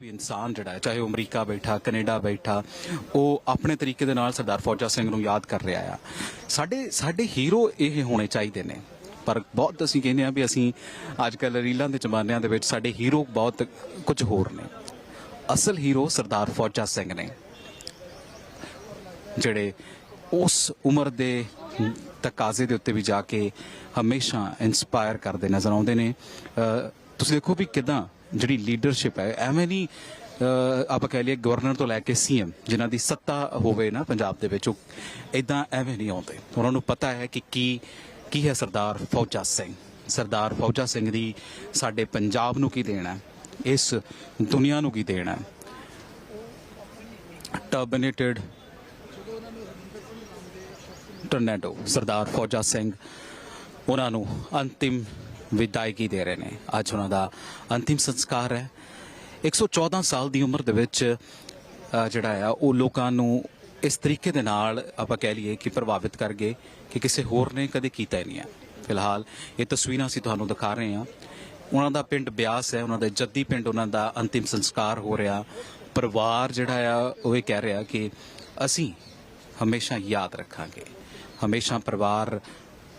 ਵੀ ਇਨਸਾਨ ਜਿਹੜਾ ਹੈ, ਚਾਹੇ ਉਹ ਅਮਰੀਕਾ ਬੈਠਾ, ਕੈਨੇਡਾ ਬੈਠਾ, ਉਹ ਆਪਣੇ ਤਰੀਕੇ ਦੇ ਨਾਲ ਸਰਦਾਰ ਫੌਜਾ ਸਿੰਘ ਨੂੰ ਯਾਦ ਕਰ ਰਿਹਾ ਆ। ਸਾਡੇ ਸਾਡੇ ਹੀਰੋ ਇਹ ਹੋਣੇ ਚਾਹੀਦੇ ਨੇ। ਪਰ ਬਹੁਤ ਅਸੀਂ ਕਹਿੰਦੇ ਆ ਵੀ ਅਸੀਂ ਅੱਜ ਕੱਲ ਰੀਲਾਂ ਦੇ ਜ਼ਮਾਨਿਆਂ ਦੇ ਵਿੱਚ ਸਾਡੇ ਹੀਰੋ ਬਹੁਤ ਕੁਝ ਹੋਰ ਨੇ। ਅਸਲ ਹੀਰੋ ਸਰਦਾਰ ਫੌਜਾ ਸਿੰਘ ਨੇ। ਜਿਹੜੇ ਉਸ ਉਮਰ ਦੇ ਤਕਾਜ਼ੇ ਦੇ ਉੱਤੇ ਵੀ ਜਾ ਕੇ ਹਮੇਸ਼ਾ ਇਨਸਪਾਇਰ ਕਰਦੇ ਨਜ਼ਰ ਆਉਂਦੇ ਨੇ। ਤੁਸੀਂ ਦੇਖੋ ਵੀ ਕਿਦਾਂ ਜਿਹੜੀ ਲੀਡਰਸ਼ਿਪ ਹੈ, ਐਵੇਂ ਨਹੀਂ ਆਪਾਂ ਕਹਿ ਲਈਏ ਗਵਰਨਰ ਤੋਂ ਲੈ ਕੇ ਸੀਐਮ ਜਿਨ੍ਹਾਂ ਦੀ ਸੱਤਾ ਹੋਵੇ ਨਾ ਪੰਜਾਬ ਦੇ ਵਿੱਚ, ਉਹ ਇਦਾਂ ਐਵੇਂ ਨਹੀਂ ਆਉਂਦੇ। ਉਹਨਾਂ ਨੂੰ ਪਤਾ ਹੈ ਕਿ ਕੀ ਕੀ ਹੈ ਸਰਦਾਰ ਫੌਜਾ ਸਿੰਘ। ਸਰਦਾਰ ਫੌਜਾ ਸਿੰਘ ਦੀ ਸਾਡੇ ਪੰਜਾਬ ਨੂੰ ਕੀ ਦੇਣਾ ਹੈ, ਇਸ ਦੁਨੀਆ ਨੂੰ ਕੀ ਦੇਣਾ ਹੈ। ਟਰਬਨੇਟਡ ਟੋਰਨੇਡੋ ਸਰਦਾਰ ਫੌਜਾ ਸਿੰਘ, ਉਹਨਾਂ ਨੂੰ ਅੰਤਿਮ ਵਿਦਾਇਗੀ ਦੇ ਰਹੇ ਨੇ। ਅੱਜ ਉਹਨਾਂ ਦਾ ਅੰਤਿਮ ਸੰਸਕਾਰ ਹੈ। 114 ਸਾਲ ਦੀ ਉਮਰ ਦੇ ਵਿੱਚ ਜਿਹੜਾ ਆ, ਉਹ ਲੋਕਾਂ ਨੂੰ ਇਸ ਤਰੀਕੇ ਦੇ ਨਾਲ ਆਪਾਂ ਕਹਿ ਲਈਏ ਕਿ ਪ੍ਰਭਾਵਿਤ ਕਰ ਗਏ ਕਿ ਕਿਸੇ ਹੋਰ ਨੇ ਕਦੇ ਕੀਤਾ ਹੀ ਨਹੀਂ ਹੈ ਫਿਲਹਾਲ ਇਹ ਤਸਵੀਰਾਂ ਅਸੀਂ ਤੁਹਾਨੂੰ ਦਿਖਾ ਰਹੇ ਹਾਂ। ਉਹਨਾਂ ਦਾ ਪਿੰਡ ਬਿਆਸ ਹੈ, ਉਹਨਾਂ ਦਾ ਜੱਦੀ ਪਿੰਡ ਉਹਨਾਂ ਦਾ ਅੰਤਿਮ ਸੰਸਕਾਰ ਹੋ ਰਿਹਾ। ਪਰਿਵਾਰ ਜਿਹੜਾ ਆ, ਉਹ ਇਹ ਕਹਿ ਰਿਹਾ ਕਿ ਅਸੀਂ ਹਮੇਸ਼ਾ ਯਾਦ ਰੱਖਾਂਗੇ। ਹਮੇਸ਼ਾ ਪਰਿਵਾਰ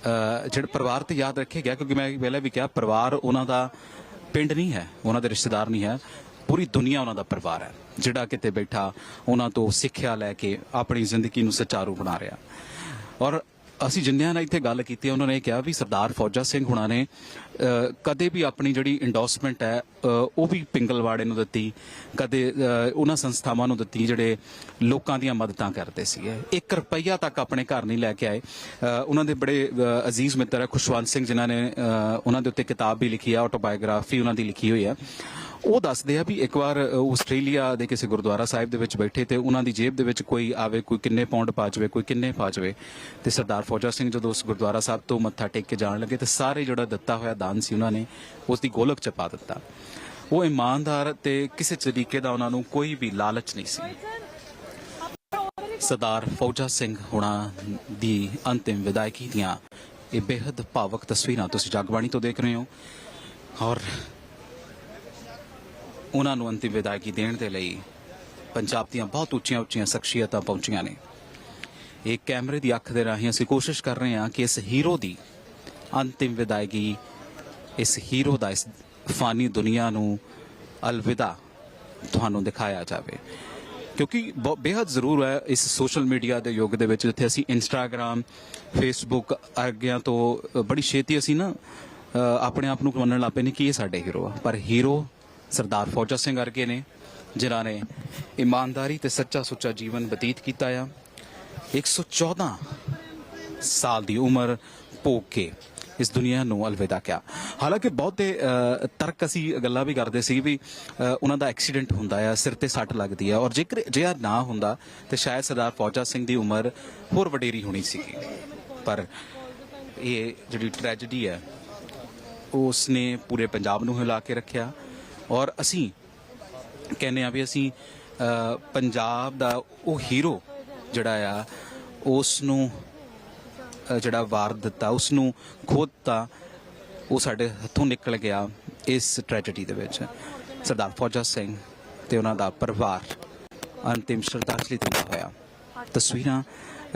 ਜਿਹੜੇ ਪਰਿਵਾਰ ਤੇ ਯਾਦ ਰੱਖੇ ਗਿਆ, ਕਿਉਂਕਿ ਮੈਂ ਪਹਿਲਾਂ ਵੀ ਕਿਹਾ, ਪਰਿਵਾਰ ਉਹਨਾਂ ਦਾ ਪਿੰਡ ਨਹੀਂ ਹੈ, ਉਹਨਾਂ ਦੇ ਰਿਸ਼ਤੇਦਾਰ ਨਹੀਂ ਹੈ, ਪੂਰੀ ਦੁਨੀਆ ਉਹਨਾਂ ਦਾ ਪਰਿਵਾਰ ਹੈ। ਜਿਹੜਾ ਕਿਤੇ ਬੈਠਾ, ਉਹਨਾਂ ਤੋਂ ਸਿੱਖਿਆ ਲੈ ਕੇ ਆਪਣੀ ਜ਼ਿੰਦਗੀ ਨੂੰ ਸੁਚਾਰੂ ਬਣਾ ਰਿਹਾ। ਔਰ ਅਸੀਂ ਜਿੰਨਿਆਂ ਨਾਲ ਇੱਥੇ ਗੱਲ ਕੀਤੀ ਉਹਨਾਂ ਨੇ ਕਿਹਾ ਵੀ ਸਰਦਾਰ ਫੌਜਾ ਸਿੰਘ ਹੁਣਾਂ ਨੇ ਕਦੇ ਵੀ ਆਪਣੀ ਜਿਹੜੀ ਇੰਡੋਸਮੈਂਟ ਹੈ ਉਹ ਵੀ ਪਿੰਗਲਵਾੜੇ ਨੂੰ ਦਿੱਤੀ, ਕਦੇ ਉਹਨਾਂ ਸੰਸਥਾਵਾਂ ਨੂੰ ਦਿੱਤੀ, ਜਿਹੜੇ ਲੋਕਾਂ ਦੀਆਂ ਮਦਦਾਂ ਕਰਦੇ ਸੀਗੇ। 1 ਰੁਪਈਆ ਤੱਕ ਆਪਣੇ ਘਰ ਨਹੀਂ ਲੈ ਕੇ ਆਏ। ਉਹਨਾਂ ਦੇ ਬੜੇ ਅਜ਼ੀਜ਼ ਮਿੱਤਰ ਹੈ, ਖੁਸ਼ਵੰਤ ਸਿੰਘ, ਜਿਨ੍ਹਾਂ ਨੇ ਉਹਨਾਂ ਦੇ ਉੱਤੇ ਕਿਤਾਬ ਵੀ ਲਿਖੀ ਹੈ ਆਟੋਬਾਇਓਗ੍ਰਾਫੀ ਉਹਨਾਂ ਦੀ ਲਿਖੀ ਹੋਈ ਹੈ। ਉਹ ਦੱਸਦੇ ਆ ਵੀ ਇੱਕ ਵਾਰ ਆਸਟ੍ਰੇਲੀਆ ਦੇ ਕਿਸੇ ਗੁਰਦੁਆਰਾ ਸਾਹਿਬ ਦੇ ਵਿੱਚ ਬੈਠੇ ਤੇ ਉਹਨਾਂ ਦੀ ਜੇਬ ਦੇ ਵਿੱਚ ਕੋਈ ਆਵੇ, ਕੋਈ ਕਿੰਨੇ ਪੌਂਡ ਪਾ ਜਾਵੇ, ਕੋਈ ਕਿੰਨੇ ਪਾ ਜਾਵੇ। ਤੇ ਸਰਦਾਰ ਫੌਜਾ ਸਿੰਘ ਜਦੋਂ ਉਸ ਗੁਰਦੁਆਰਾ ਸਾਹਿਬ ਤੋਂ ਮੱਥਾ ਟੇਕ ਕੇ ਜਾਣ ਲੱਗੇ ਤੇ ਸਾਰੇ ਜਿਹੜਾ ਦਿੱਤਾ ਹੋਇਆ ਦਾਨ ਸੀ ਉਹਨਾਂ ਨੇ ਉਸ ਦੀ ਗੋਲਕ ਚ ਪਾ ਦਿੱਤਾ। ਉਹ ਇਮਾਨਦਾਰ ਤੇ ਕਿਸੇ ਤਰੀਕੇ ਦਾ ਉਹਨਾਂ ਨੂੰ ਕੋਈ ਵੀ ਲਾਲਚ ਨਹੀਂ ਸੀ। ਸਰਦਾਰ ਫੌਜਾ ਸਿੰਘ ਹੁਣਾਂ ਦੀ ਅੰਤਿਮ ਵਿਦਾਇਗੀ ਦੀਆਂ ਇਹ ਬੇहद ਭਾਵਕ ਤਸਵੀਰਾਂ ਤੁਸੀਂ ਜਗਬਾਣੀ ਤੋਂ ਦੇਖ ਰਹੇ ਹੋ। ਔਰ ਉਹਨਾਂ ਨੂੰ ਅੰਤਿਮ ਵਿਦਾਇਗੀ ਦੇਣ ਦੇ ਲਈ ਪੰਜਾਬ ਦੀਆਂ ਬਹੁਤ ਉੱਚੀਆਂ ਉੱਚੀਆਂ ਸ਼ਖਸੀਅਤਾਂ ਪਹੁੰਚੀਆਂ ਨੇ। ਇਹ ਕੈਮਰੇ ਦੀ ਅੱਖ ਦੇ ਰਾਹੀਂ ਅਸੀਂ ਕੋਸ਼ਿਸ਼ ਕਰ ਰਹੇ ਹਾਂ ਕਿ ਇਸ ਹੀਰੋ ਦੀ ਅੰਤਿਮ ਵਿਦਾਇਗੀ, ਇਸ ਹੀਰੋ ਦਾ, ਇਸ ਫਾਨੀ ਦੁਨੀਆ ਨੂੰ ਅਲਵਿਦਾ ਤੁਹਾਨੂੰ ਦਿਖਾਇਆ ਜਾਵੇ। ਕਿਉਂਕਿ ਬ- ਬੇहद ਜ਼ਰੂਰ ਹੈ ਇਸ ਸੋਸ਼ਲ ਮੀਡੀਆ ਦੇ ਯੁੱਗ ਦੇ ਵਿੱਚ ਜਿੱਥੇ ਅਸੀਂ ਇੰਸਟਾਗ੍ਰam ਫੇਸਬੁੱਕ ਅਰਗਿਆਂ ਤੋਂ ਬੜੀ ਛੇਤੀ ਅਸੀਂ ਨਾ ਆਪਣੇ ਆਪ ਨੂੰ ਮੰਨਣ ਲੱਗ ਪਏ ਨੇ ਕਿ ਇਹ ਸਾਡੇ ਹੀਰੋ ਆ। ਪਰ ਹੀਰੋ ਸਰਦਾਰ ਫੌਜਾ ਸਿੰਘ ਵਰਗੇ ਨੇ, ਜਿਨ੍ਹਾਂ ਨੇ ਇਮਾਨਦਾਰੀ ਤੇ ਸੱਚਾ ਸੁੱਚਾ ਜੀਵਨ ਬਤੀਤ ਕੀਤਾ ਆ। 114 ਸਾਲ ਦੀ ਉਮਰ ਭੋਗ ਕੇ ਇਸ ਦੁਨੀਆ ਨੂੰ ਅਲਵਿਦਾ ਕਿਹਾ। ਹਾਲਾਂਕਿ ਬਹੁਤੇ ਤਰਕ ਅਸੀਂ ਗੱਲਾਂ ਵੀ ਕਰਦੇ ਸੀ ਵੀ ਉਹਨਾਂ ਦਾ ਐਕਸੀਡੈਂਟ ਹੁੰਦਾ ਆ, ਸਿਰ ਤੇ ਸੱਟ ਲੱਗਦੀ ਆ, ਔਰ ਜੇਕਰ ਜੇ ਨਾ ਹੁੰਦਾ, ਤੇ ਸ਼ਾਇਦ ਸਰਦਾਰ ਫੌਜਾ ਸਿੰਘ ਦੀ ਉਮਰ ਹੋਰ ਵਡੇਰੀ ਹੋਣੀ ਸੀਗੀ। ਪਰ ਇਹ ਜਿਹੜੀ ਟ੍ਰੈਜੇਡੀ ਹੈ ਉਸ ਨੇ ਪੂਰੇ ਪੰਜਾਬ ਨੂੰ ਹਿਲਾ ਕੇ ਰੱਖਿਆ। ਔਰ ਅਸੀਂ ਕਹਿੰਦੇ ਆ ਵੀ ਅਸੀਂ ਪੰਜਾਬ ਦਾ ਉਹ ਹੀਰੋ ਜਿਹੜਾ ਆ ਉਸ ਨੂੰ ਜਿਹੜਾ ਵਾਰ ਦਿੱਤਾ ਉਸ ਨੂੰ ਖੋਦਤਾ, ਉਹ ਸਾਡੇ ਹੱਥੋਂ ਨਿਕਲ ਗਿਆ ਇਸ ਟ੍ਰੈਜੇਡੀ ਦੇ ਵਿੱਚ। ਸਰਦਾਰ ਫੌਜਾ ਸਿੰਘ ਤੇ ਉਹਨਾਂ ਦਾ ਪਰਿਵਾਰ ਅੰਤਿਮ ਸ਼ਰਧਾਂਜਲੀ ਦਿੰਦਾ ਹੋਇਆ। ਤਸਵੀਰਾਂ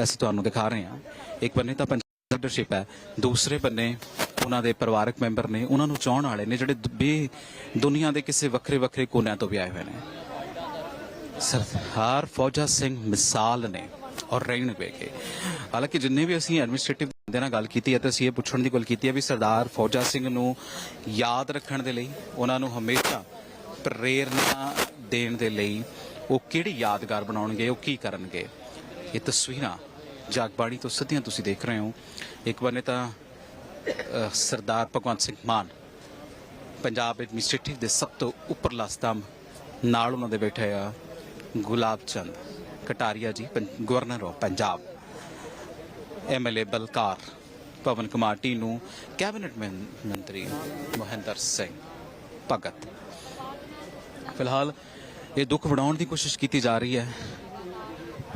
ਅਸੀਂ ਤੁਹਾਨੂੰ ਦਿਖਾ ਰਹੇ ਹਾਂ। ਇੱਕ ਬੰਨੇ ਤਾਂ ਪੰਜਾਬ ਲੀਡਰਸ਼ਿਪ ਹੈ, ਦੂਸਰੇ ਬੰਨੇ ਉਹਨਾਂ ਦੇ ਪਰਿਵਾਰਕ ਮੈਂਬਰ ਨੇ, ਉਹਨਾਂ ਨੂੰ ਚਾਹਣ ਵਾਲੇ ਨੇ, ਜਿਹੜੇ ਦ- ਬੇ, ਦੁਨੀਆ ਦੇ ਕਿਸੇ ਵੱਖਰੇ ਵੱਖਰੇ ਕੋਨਿਆਂ ਤੋਂ ਵੀ ਆਏ ਹੋਏ ਨੇ। ਸਰਦਾਰ ਫੌਜਾ ਸਿੰਘ ਮਿਸਾਲ ਨੇ ਔਰ ਰਹਿਣ ਕਿ। ਹਾਲਾਂਕਿ ਜਿੰਨੇ ਵੀ ਅਸੀਂ ਐਡਮਿਨਿਸਟ੍ਰੇਟਿਵ ਦੇ ਨਾਲ ਗੱਲ ਕੀਤੀ ਹੈ ਤਾਂ ਅਸੀਂ ਇਹ ਪੁੱਛਣ ਦੀ ਗੱਲ ਕੀਤੀ ਹੈ ਵੀ ਸਰਦਾਰ ਫੌਜਾ ਸਿੰਘ ਨੂੰ ਯਾਦ ਰੱਖਣ ਦੇ ਲਈ, ਉਹਨਾਂ ਨੂੰ ਹਮੇਸ਼ਾ ਪ੍ਰੇਰਨਾ ਦੇਣ ਦੇ ਲਈ ਉਹ ਕਿਹੜੀ ਯਾਦਗਾਰ ਬਣਾਉਣਗੇ, ਉਹ ਕੀ ਕਰਨਗੇ। ਇਹ ਤਸਵੀਰਾਂ ਜਾਗਬਾਣੀ ਤੋਂ ਸਿੱਧੀਆਂ ਤੁਸੀਂ ਦੇਖ ਰਹੇ ਹੋ। ਇੱਕ ਬੰਨੇ ਤਾਂ ਸਰਦਾਰ ਭਗਵੰਤ ਸਿੰਘ ਮਾਨ ਪੰਜਾਬ ਐਡਮਿਨਿਸਟ੍ਰੇਟਿਵ ਦੇ ਸਭ ਤੋਂ ਉੱਪਰਲਾ ਸਤੰਭ ਨਾਲ ਉਹਨਾਂ ਦੇ ਬੈਠੇ ਆ Gulab Chand Kataria ji governor of Punjab. MLA Balkar, Pawan Kumar Tinu cabinet ਮੰਤਰੀ ਮੋਹਿੰਦਰ ਸਿੰਘ ਭਗਤ। ਫਿਲਹਾਲ ਇਹ ਦੁੱਖ ਵੰਡਾਉਣ ਦੀ ਕੋਸ਼ਿਸ਼ ਕੀਤੀ ਜਾ ਰਹੀ ਹੈ,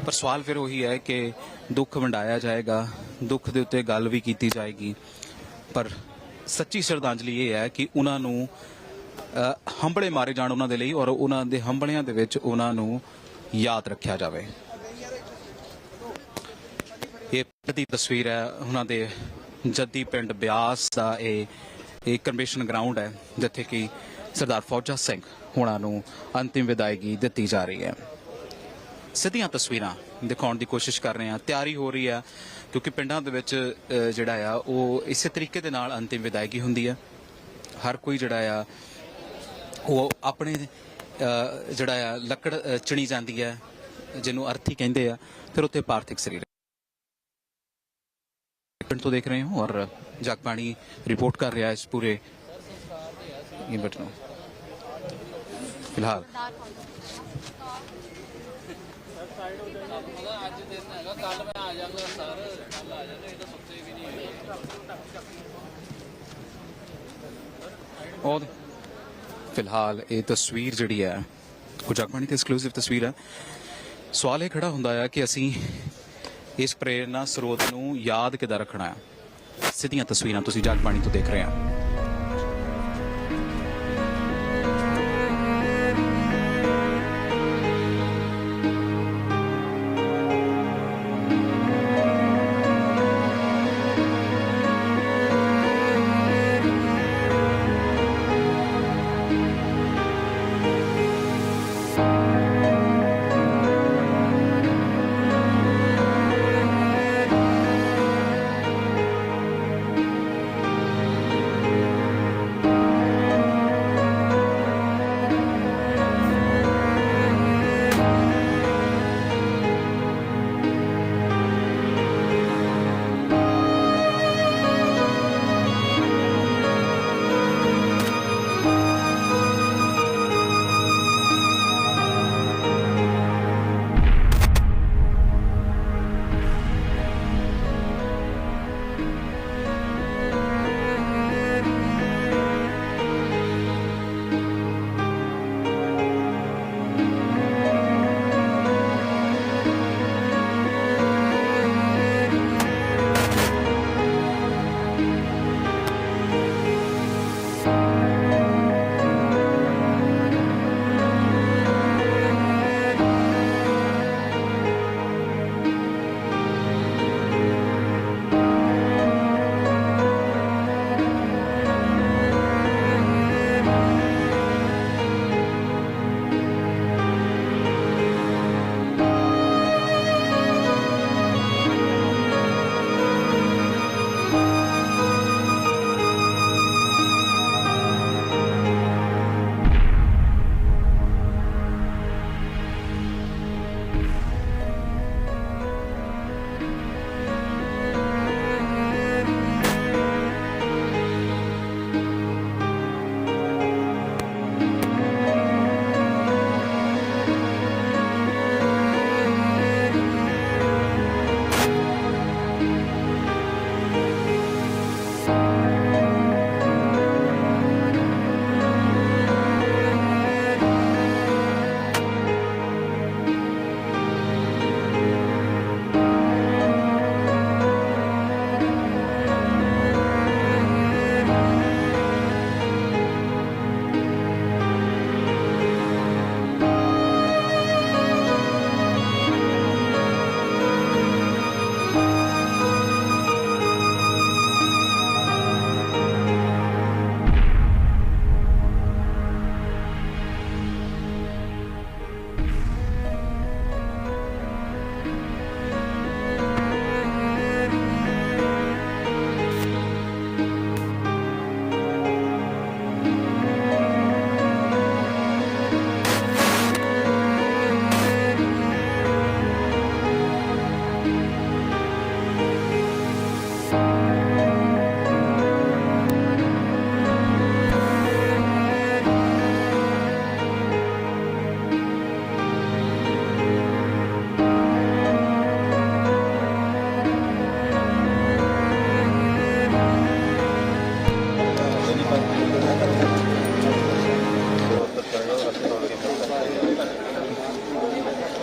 ਪਰ ਸਵਾਲ ਫਿਰ ਉਹੀ ਹੈ ਕਿ ਦੁੱਖ ਵੰਡਾਇਆ ਜਾਏਗਾ, ਦੁੱਖ ਦੇ ਉੱਤੇ ਗੱਲ ਵੀ ਕੀਤੀ ਜਾਏਗੀ। ਪਰ ਸੱਚੀ ਸ਼ਰਧਾਂਜਲੀ ਇਹ ਹੈ ਕਿ ਉਹਨਾਂ ਨੂੰ ਹੰਬਲੇ ਮਾਰੇ ਜਾਣ ਉਹਨਾਂ ਦੇ ਲਈ ਔਰ ਉਹਨਾਂ ਦੇ ਹੰਬਲਿਆਂ ਦੇ ਵਿੱਚ ਉਹਨਾਂ ਨੂੰ ਯਾਦ ਰੱਖਿਆ ਜਾਵੇ। ਇਹ ਦੀ ਤਸਵੀਰ ਹੈ, ਉਹਨਾਂ ਦੇ ਜੱਦੀ ਪਿੰਡ ਬਿਆਸ ਦਾ ਇਹ ਇਹ ਕਨਵੈਨਸ਼ਨ ਗਰਾਊਂਡ ਹੈ, ਜਿੱਥੇ ਕਿ ਸਰਦਾਰ ਫੌਜਾ ਸਿੰਘ ਹੁਣਾਂ ਨੂੰ ਅੰਤਿਮ ਵਿਦਾਇਗੀ ਦਿੱਤੀ ਜਾ ਰਹੀ ਹੈ। ਸਿੱਧੀਆਂ ਤਸਵੀਰਾਂ ਦਿਖਾਉਣ ਦੀ ਕੋਸ਼ਿਸ਼ ਕਰ ਰਹੇ ਹਾਂ। ਤਿਆਰੀ ਹੋ ਰਹੀ ਹੈ ਕਿਉਂਕਿ ਪਿੰਡਾਂ ਦੇ ਵਿੱਚ ਜਿਹੜਾ ਆ ਉਹ ਇਸੇ ਤਰੀਕੇ ਦੇ ਨਾਲ ਅੰਤਿਮ ਵਿਦਾਇਗੀ ਹੁੰਦੀ ਹੈ ਹਰ ਕੋਈ ਜਿਹੜਾ ਆ ਉਹ ਆਪਣੇ ਜਿਹੜਾ ਆ ਲੱਕੜ ਚਣੀ ਜਾਂਦੀ ਹੈ ਜਿਹਨੂੰ ਅਰਥੀ ਕਹਿੰਦੇ ਆ ਫਿਰ ਉੱਥੇ ਪਾਰਥਿਕ ਸਰੀਰ। ਪਿੰਡ ਤੋਂ ਦੇਖ ਰਹੇ ਹੋ ਔਰ ਜਗਬਾਣੀ ਰਿਪੋਰਟ ਕਰ ਰਿਹਾ ਹੈ ਇਸ ਪੂਰੇ ਇਵੈਂਟ ਨੂੰ। ਫਿਲਹਾਲ। ਔਰ ਫਿਲਹਾਲ ਇਹ ਤਸਵੀਰ ਜਿਹੜੀ ਹੈ, ਉਹ ਜਗਬਾਣੀ ਤੇ ਐਕਸਕਲੂਸਿਵ ਤਸਵੀਰ ਹੈ। ਸਵਾਲ ਇਹ ਖੜਾ ਹੁੰਦਾ ਹੈ ਕਿ ਅਸੀਂ ਇਸ ਪ੍ਰੇਰਨਾ ਸਰੋਤ ਨੂੰ ਯਾਦ ਕਿੱਦਾਂ ਰੱਖਣਾ ਹੈ? ਸਿੱਧੀਆਂ ਤਸਵੀਰਾਂ ਤੁਸੀਂ ਜਗਬਾਣੀ ਤੋਂ ਦੇਖ ਰਹੇ ਹੋ।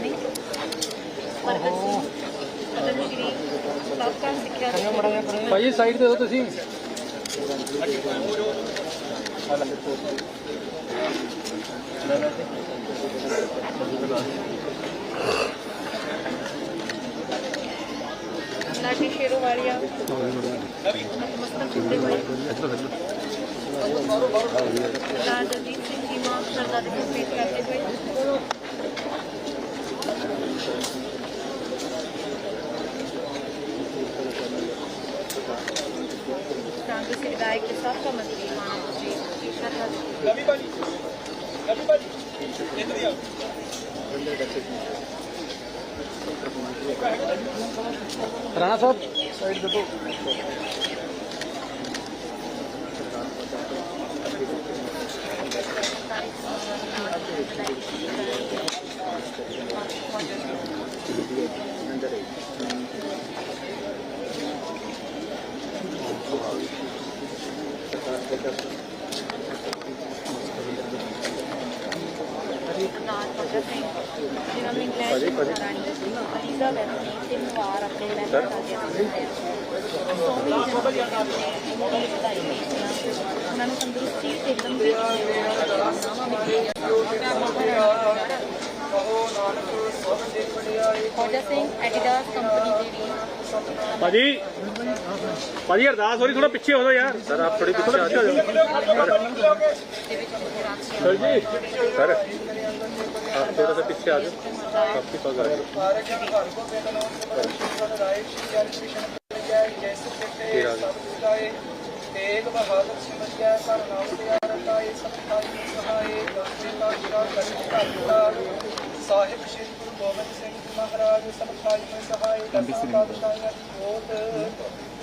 ਜਾ ਨੇ ਸ਼੍ਰੀ ਸਿੱਖਿਆ ਭਾਈ ਸਾਈਡ ਤੇ ਹੋ ਤੁਸੀਂ। ਲਾਡੀ ਸ਼ੇਰੋਵਾਲੀਆ। ਨਤਮਸਤਕ ਹੁੰਦੇ ਹੋਏ ਸਰਦਾਰ ਜਗਜੀਤ ਸਿੰਘ ਜੀ ਮਾਂ ਸਰਦਾਰ ਦੇ ਪੇਸ਼ ਕਰਦੇ ਹੋਏ ਕਾਂਗਰਸ ਦੇ ਵਿਧਾਇਕ ਤੇ ਸਾਬਕਾ ਮੰਤਰੀ ਮਾਨਵ ਜੀ ਸ਼ਰਧਾ ਰਾਣਾ ਸਾਹਿਬ ਸਾਈਡ ਤੇ ਹੋ ਸਰਦਾਰ ਭਗਤ ਸਿੰਘ ਜਿਨ੍ਹਾਂ ਨੇ ਇੰਗਲੈਂਡ ਦੀ ਦਾ ਜਨਮ ਦਿਖਾਇਆ ਸੋਵੀਂ ਜਨਮ ਦਿਨ ਤੇ ਉਹਨਾਂ ਨੂੰ ਤੰਦਰੁਸਤੀ ਤੇ ਲੰਬੀ ਉਮਰ ਦੀ ਖੋਜਾ ਸਿੰਘ ਐਡੀਡਾਸ ਕੰਪਨੀ ਜਿਹੜੀ ਭਾਜੀ ਭਾਜੀ ਅਰਦਾਸ ਹੋ ਰਹੀ ਥੋੜਾ ਪਿੱਛੇ ਹੋ ਜਾਓ ਯਾਰ ਸਰ ਆਪ ਥੋੜੀ ਪਿੱਛੇ ਆ ਜਾਓ ਦੇ ਵਿੱਚ ਗੁਜਰਾਤ ਸਰ ਜੀ ਸਰ ਆਪ ਥੋੜਾ सा पीछे आ जाओ आपकी पग आ जाओ ਤੇਗ ਬਹਾਦਰ ਸਿੰਘ ਜੈ ਕਰ ਨਾਮ ਪਿਆਰ ਕਾਏ ਸਤਿਕਾਰੀ ਸਹਾਏ ਗੰਗੇ ਦਾ ਜੁਰਾ ਕਰੀ ਧਰਤਾ ਸਾਹਿਬ ਸ੍ਰੀ ਗੁਰੂ ਗੋਬਿੰਦ ਸਿੰਘ ਜੀ ਮਹਾਰਾਜ ਸਤਿਕਾਰੀ ਮੈਂ ਸਹਾਏ ਪਾਤਸ਼ਾਹੀਆਂ ਦੀ ਜੋਤ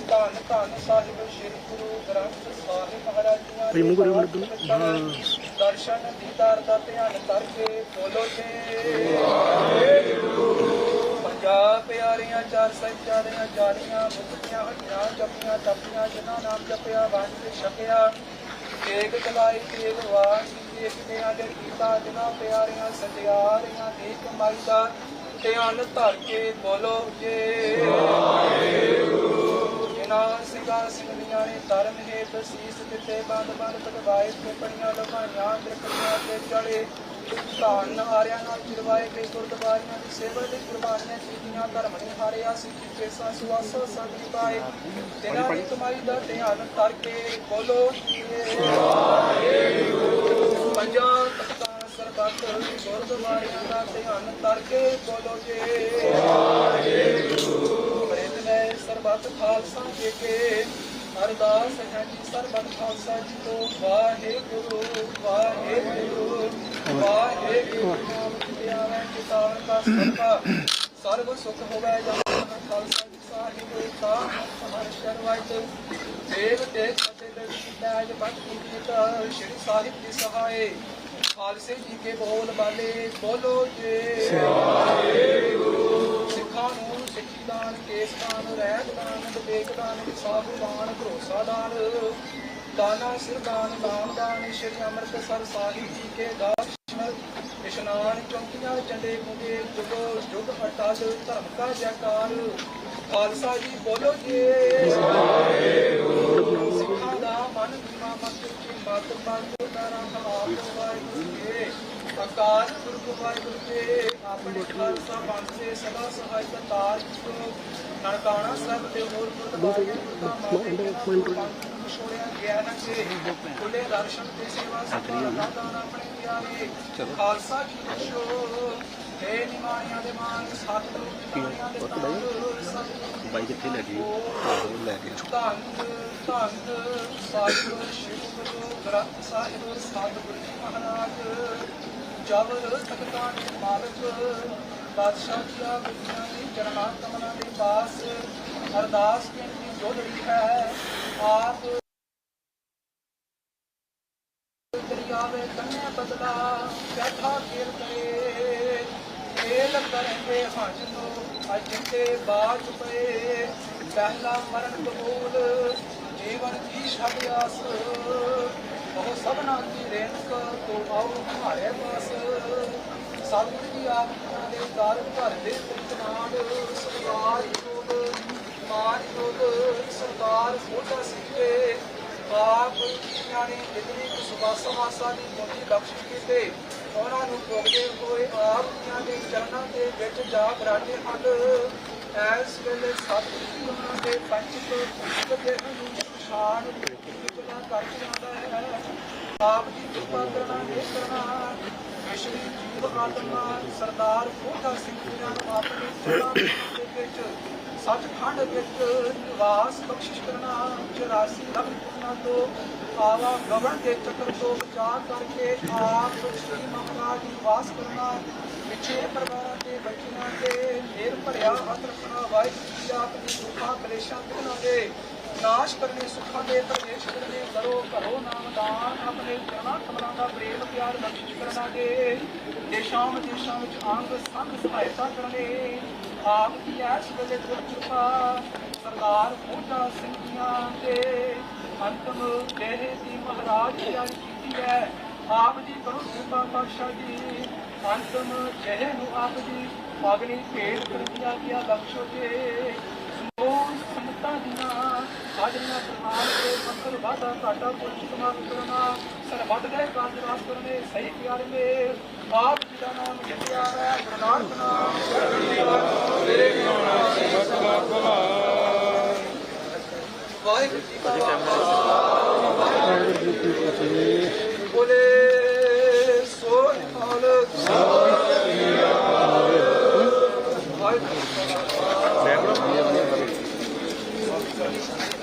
ਧੰਨ ਧੰਨ ਸਾਹਿਬ ਸ੍ਰੀ ਗੁਰੂ ਗ੍ਰੰਥ ਸਾਹਿਬ ਮਹਾਰਾਜ ਜੀ ਮੂੰਹ ਕਰੋ ਦਰਸ਼ਨ ਦੀਦਾਰ ਦਾ ਧਿਆਨ ਕਰਕੇ ਬੋਲੋ ਜੀ ਪੰਜਾਬ ਪਿਆਰੀਆਂ ਚਾਰ ਸਹਿਜਾਦੀਆਂ ਜਾਰੀਆਂ ਮੁਕਤੀਆਂ ਹਟੀਆਂ ਜਪੀਆਂ ਤਪੀਆਂ ਜਿਨ੍ਹਾਂ ਨਾਮ ਜਪਿਆ ਵੰਡ ਤੇ ਛਕਿਆ ਤੇਗ ਚਲਾਈ ਤੇਗ ਵਾਰ ਦੇਖ ਕੇ ਆਲੇ ਕੀਤਾ ਜਿਨ੍ਹਾਂ ਪਿਆਰੀਆਂ ਸਜਿਆਰੀਆਂ ਦੀ ਕਮਾਈ ਦਾ ਧਿਆਨ ਧਰ ਕੇ ਬੋਲੋ ਜੇ। ਜਿਨ੍ਹਾਂ ਸਿੰਘਾਂ ਸਿੰਘਣੀਆਂ ਨੇ ਧਰਮ ਹੇਤ ਸੀਸ ਦਿੱਤੇ, ਬੰਦ ਬੰਦ ਕਟਵਾਏ ਕੋਪੜੀਆਂ ਲੁਕਾਈਆਂ ਦਰਕੜੀਆਂ ਤੇ ਚੜੇ ਧੰਨ ਆਰਿਆਂ ਨਾਲ ਚਿਰਵਾਏ ਗਏ ਗੁਰਦੁਆਰਿਆਂ ਦੀ ਸੇਵਾ ਲਈ ਕੁਰਬਾਨੀਆਂ ਕੀਤੀਆਂ ਧਰਮ ਨੇ ਹਾਰਿਆ, ਸਿੱਖੀ ਕੇਸਾਂ ਸੁਆਸਾ ਸੰਗੀ ਪਾਏ। ਜਿਨ੍ਹਾਂ ਦੀ ਕਮਾਈ ਦਾ ਧਿਆਨ ਧਰ ਕੇ ਬੋਲੋ ਪੰਜਾਂ ਤਖਤਾਂ ਸਰਬੱਤ ਗੁਰਦੁਆਰਿਆਂ ਦਾ ਧਿਆਨ ਕਰਕੇ ਬੋਲੋ ਜੇ ਬ੍ਰਿਤ ਨੇ ਸਰਬੱਤ ਖਾਲਸਾ ਜੀ ਕੇ ਅਰਦਾਸ ਹੈ ਜੀ ਸਰਬੱਤ ਖਾਲਸਾ ਜੀ ਤੋਂ ਵਾਹਿਗੁਰੂ। ਵਾਹਿਗੁਰੂ ਵਾਹਿਗੁਰੂ ਨਾਮ ਕਿਤਾਬ ਦਾ ਸਰਬਾ ਸਰਬ ਸੁਖ ਹੋਵੇ ਜਨ ਖਾਲਸਾ ਜੀ ਸਾਹਿਬ ਦਾ ਹਰ ਸ਼ਰਵਾਇਤ ਦੇਵ ਤੇ ਫਤਿਹ ਦੇ ਵਿਦਾਇ ਬਖਸ਼ੀ ਕੀਤਾ ਸ਼੍ਰੀ ਸਾਹਿਬ ਦੀ ਸਹਾਏ ਖਾਲਸੇ ਜੀ ਕੇ ਬੋਲ ਬਾਲੇ, ਬੋਲੋ ਜੇ। ਸਿੱਖਾਂ ਨੂੰ ਸਿੱਖੀ ਦਾਨ ਕੇਸ ਦਾਨ ਰਹਿਤ ਦਾਨ ਵਿਵੇਕ ਦਾਨ ਇਨਸਾਫ ਦਾਨ ਭਰੋਸਾ ਦਾਨ ਦਾਨਾ ਸਿਰ ਦਾਨ ਨਾਮ ਦਾਨ, ਸ਼੍ਰੀ ਅੰਮ੍ਰਿਤਸਰ ਸਾਹਿਬ ਜੀ ਕੇ ਦਰਸ਼ਨ ਇਸ਼ਨਾਨ ਚੌਂਕੀਆਂ ਚੰਡੇ ਮੁਗੇ ਜੁਗੋ, ਜੁਗ ਅਟਲ, ਧਰਮ ਕਾ ਜੈਕਾਰ। ਖਾਲਸਾ ਜੀ, ਬੋਲੋ ਜੀ। ਸਿੱਖਾਂ ਦਾ ਮਨ ਦੀਵਾ ਮਤ ਕੀ ਮਤ ਬੰਦ ਕਰਾਂ ਹਮਾਰ ਵਾਹਿਗੁਰੂ ਜੀ ਅਕਾਲ। ਪੁਰਖ ਵਾਹਿਗੁਰੂ ਜੀ ਆਪਣੇ ਖਾਲਸਾ ਪੰਥ ਸਦਾ ਸਹਾਇਤਾ ਤਾਰ ਨਨਕਾਣਾ ਸਭ ਤੇ ਹੋਰ ਗੁਰਦੁਆਰਿਆਂ ਦਾ ਮਾਰੇ ਛੋੜਿਆ ਗਿਆ ਨਾ ਕਿ ਖੁੱਲੇ ਦਰਸ਼ਨ ਤੇ ਸੇਵਾ ਸਦਾ ਦਾਨ ਆਪਣੇ ਪਿਆਰੇ ਖਾਲਸਾ ਜੀ ਬਖਸ਼ੋ ਹੈ ਨਿਮਾਣਿਆਂ ਦੇ ਮਾਨ ਸਤਿਗੁਰੂ ਨਿਮਾਣਿਆਂ ਦੇ ਤਾਨ ਬਾਈ ਕਿੱਥੇ ਲੈ ਗਈ ਆਹ ਲੈ ਗਿਆ ਧੰਨ ਧੰਨ ਸਾਹਿਬ ਸ਼੍ਰੀ ਗੁਰੂ ਗ੍ਰੰਥ ਸਾਹਿਬ ਸਤਿਗੁਰੂ ਜੀ ਮਹਾਰਾਜ ਜਬਰ ਤਖਤਾਂ ਦੇ ਮਾਲਕ ਬਾਦਸ਼ਾਹ ਜੀ ਆ ਵਿਗਿਆਨੀ ਚਰਨਾਂ ਦੇ ਪਾਸ ਅਰਦਾਸ ਬੇਨਤੀ ਜੋੜੜੀ ਹੈ ਆਪ ਖੇਲ ਕਰਨਗੇ ਹੰਝ ਨੂੰ ਅਜ ਬਾਜ ਪਏ, ਪਹਿਲਾ ਮਰਨ ਕਬੂਲ, ਜੀਵਨ ਦੀ ਛੱਡ ਆਸ। ਉਹ ਸਭਨਾ ਦੀ ਰੇਨਕ ਤੋ ਆਓ ਹਮਾਰੇ ਪਾਸ। ਸਤਿਗੁਰ ਦੀ ਆਗਿਆ ਦੇ ਦਰ ਘਰ ਦੇ ਤਨਾੜ ਸਰਦਾਰ ਜੋਗ, ਮਾਨ ਜੋਗ, ਸਰਦਾਰ ਮੋਢਾ ਸਿੱਖੇ ਆਪ ਨਿਆਣੇ ਜਿਤਨੀ ਸੁਵਾਸਾ ਵਾਸਾ ਦੀ ਮੋਤੀ ਬਖਸ਼ਿਸ਼ ਕੀਤੇ ਉਹਨਾਂ ਨੂੰ ਭੋਗਦੇ ਹੋਏ ਆਪ ਦੀਆਂ ਦੇ ਚਰਨਾਂ ਦੇ ਵਿੱਚ ਜਾ ਬਰਾਡੇ ਹਨ। ਐਸ ਵੇਲੇ ਸਤਿਗੁਰ ਦੇ ਪੰਚਿਤ ਪੁਸਤਕ ਦੇ ਨੂੰ ਸ਼ਾਨ ਵਿਚਲਾ ਕਰ ਜਾਂਦਾ ਹੈ। ਆਪ ਦੀ ਕਿਰਪਾ ਕਰਨਾ ਇਹ ਕਰਨਾ ਵਿਸ਼ਵੀ ਜੀਵ ਆਤਮਾ ਸਰਦਾਰ ਕੋਟਾ ਸਿੰਘ ਜੀ ਨੂੰ ਆਪਣੇ ਚਰਨਾਂ ਦੇ ਵਿੱਚ ਸੱਚਖੰਡ ਵਿੱਚ ਨਿਵਾਸ ਬਖਸ਼ਿਸ਼ ਕਰਨਾ 84 ਲੱਖ ਪੁਰਨਾ ਤੋਂ ਆਵਾ ਗਵਨ ਦੇ ਚੱਕਰ ਤੋਂ ਬਚਾ ਕਰਕੇ ਆਪ ਸ੍ਰੀ ਮਹਾਰਾਜ ਨਿਵਾਸ ਕਰਨਾ, ਪਿਛੇ ਪਰਿਵਾਰਾਂ ਦੇ ਬੱਚਿਆਂ ਤੇ ਮੇਰ ਭਰਿਆ ਹੱਥ ਰੱਖਣਾ, ਵਾਹਿਗੁਰੂ ਜੀ ਆਪ ਦੀ ਦੁੱਖਾਂ ਕਲੇਸ਼ਾਂ ਤਿਗਨਾਂ ਦੇ ਨਾਸ਼ ਕਰਨੇ, ਸੁੱਖਾਂ ਦੇ ਪ੍ਰਵੇਸ਼ ਕਰਨੇ, ਕਰੋ ਕਰੋ ਨਾਮ ਦਾਨ, ਆਪਣੇ ਜਨਾਂ ਕਮਲਾਂ ਦਾ ਪ੍ਰੇਮ ਪਿਆਰ ਬਖਸ਼ਿਸ਼ ਕਰਨਾ ਦੇ ਦੇਸ਼ਾਂ ਵਿਦੇਸ਼ਾਂ ਵਿੱਚ ਅੰਗ ਸੰਗ ਸਹਾਇਤਾ ਕਰਨੇ। ਆਪ ਦੀ ਐਸ ਵੇਲੇ ਗੁਰ ਸਰਦਾਰ ਮੋਢਾ ਸਿੰਘ ਜੀਆਂ ਤੇ ਅੰਤਮ ਦੇਹ ਦੀ ਮਹਾਰਾਜ ਦੀ ਆਈ ਕੀਤੀ ਹੈ। ਆਪ ਜੀ ਕਰੋ ਕਿਰਪਾ ਪਾਤਸ਼ਾਹ ਜੀ, ਅੰਤਮ ਦੇਹ ਨੂੰ ਆਪ ਜੀ ਅਗਨੀ ਭੇਟ ਕਰ ਦਿਆ ਗਿਆ ਬਖਸ਼ੋ ਜੀ ਸਮੂਹ ਸੰਤਾਂ ਦੀਆਂ ਸਾਜੀਆਂ ਪ੍ਰਮਾਣ ਦੇ ਮੰਗਲ ਵਾਦਾ ਘਾਟਾ ਪੁਰਸ਼ ਸਮਾਨ ਸਰਬੱਤ ਦੇ ਕਾਜ ਕਰਨੇ ਸਹੀ ਪਿਆਰ ਮੇ ਆਪ ਜੀ ਦਾ ਨਾਮ ਜਪਿਆ ਹੈ, ਗੁਰੂ ਨਾਨਕ ਨਾਮ। ਵਾਹਿਗੁਰੂ ਜੀ ਕਾ ਖਾਲਸਾ ਬੋਲੇ ਸੋ ਨਿਹਾਲ ਵਾਹਿਗੁਰੂ ਜੀ ਕਾ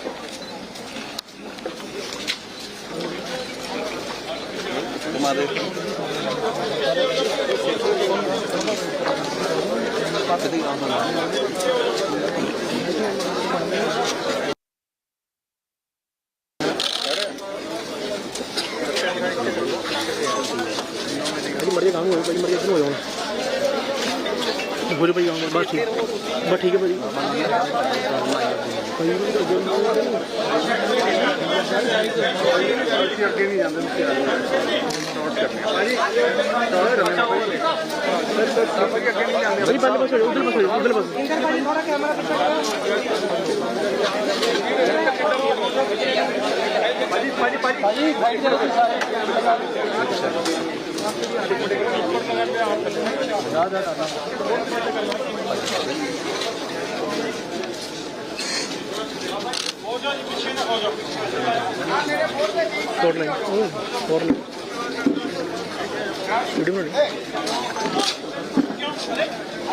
ਖਾਲਸਾ ਭਾਈ ਮਰਜ਼ੀ ਕੰਮ ਹੋਵੇ ਭਾਈ ਮਰਜ਼ੀ ਇੱਧਰ ਹੋ ਜਾਓ ਬੋਲੇ ਭਾਈ ਆਉਂਗਾ ਬਸ ਠੀਕ। ਬਸ ਠੀਕ ਹੈ ਭਾਈ। ਭਾਈ ਵੀ ਅੱਗੇ ਅੱਗੇ ਨਹੀਂ ਜਾਂਦੇ ਮੁਖੀ ਨੋਟ ਕਰਨੇ ਭਾਜੀ ਟੋਲੇ ਰਮੇ ਭਾਈ ਸਰ ਅੱਗੇ ਨਹੀਂ ਜਾਂਦੇ ਭਾਈ ਪਹਿਲੇ ਪਾਸੇ ਉਧਰ ਪਾਸੇ ਉਧਰ ਪਾਸੇ ਭਾਜੀ ਭਾਜੀ ਭਾਜੀ ਕੋਟ ਨਹੀਂ ਕੋਟ ਨਹੀਂ ਵੀਡੀਓ ਬਣਾਣੀ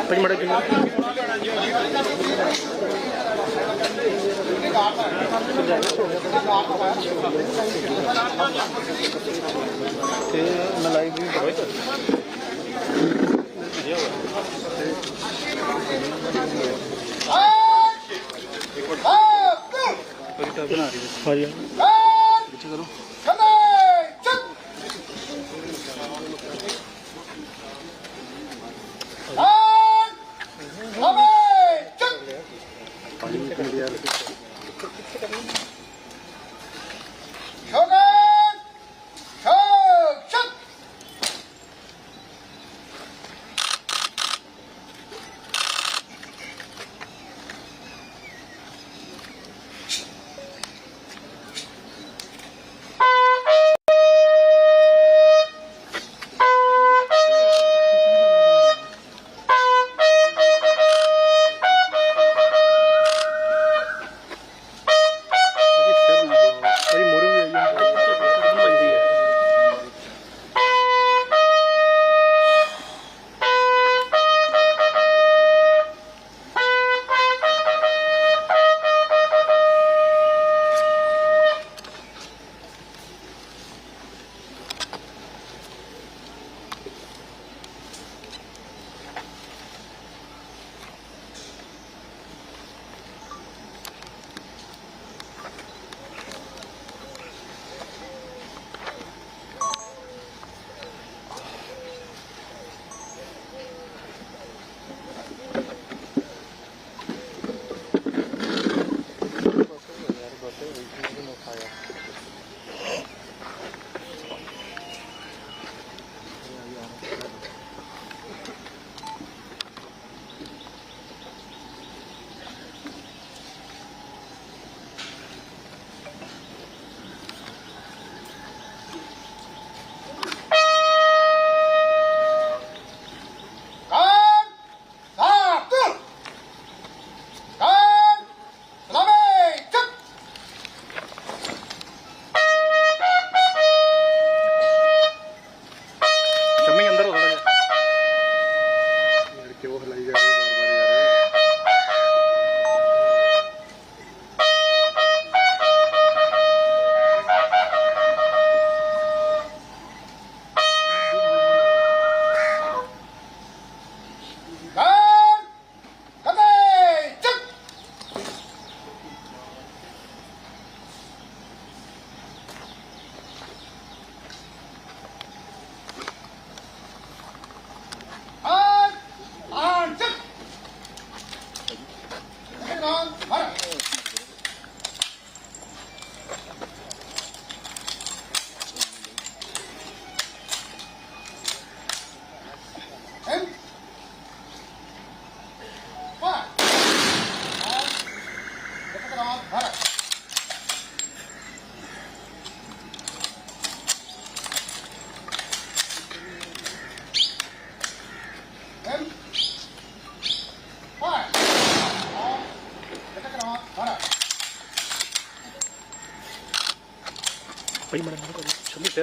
ਭਾਈ ਮੜਾ ਕਿੰਨਾ ਤੇ ਮੈਂ ਲਾਈਵ ਵੀ ਕਰੋ ਹਾਂਜੀ ਪਿੱਛੇ ਕਰੋ।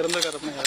ਸਿਰ ਅੰਦਰ ਕਰ ਆਪਣੇ ਯਾਰ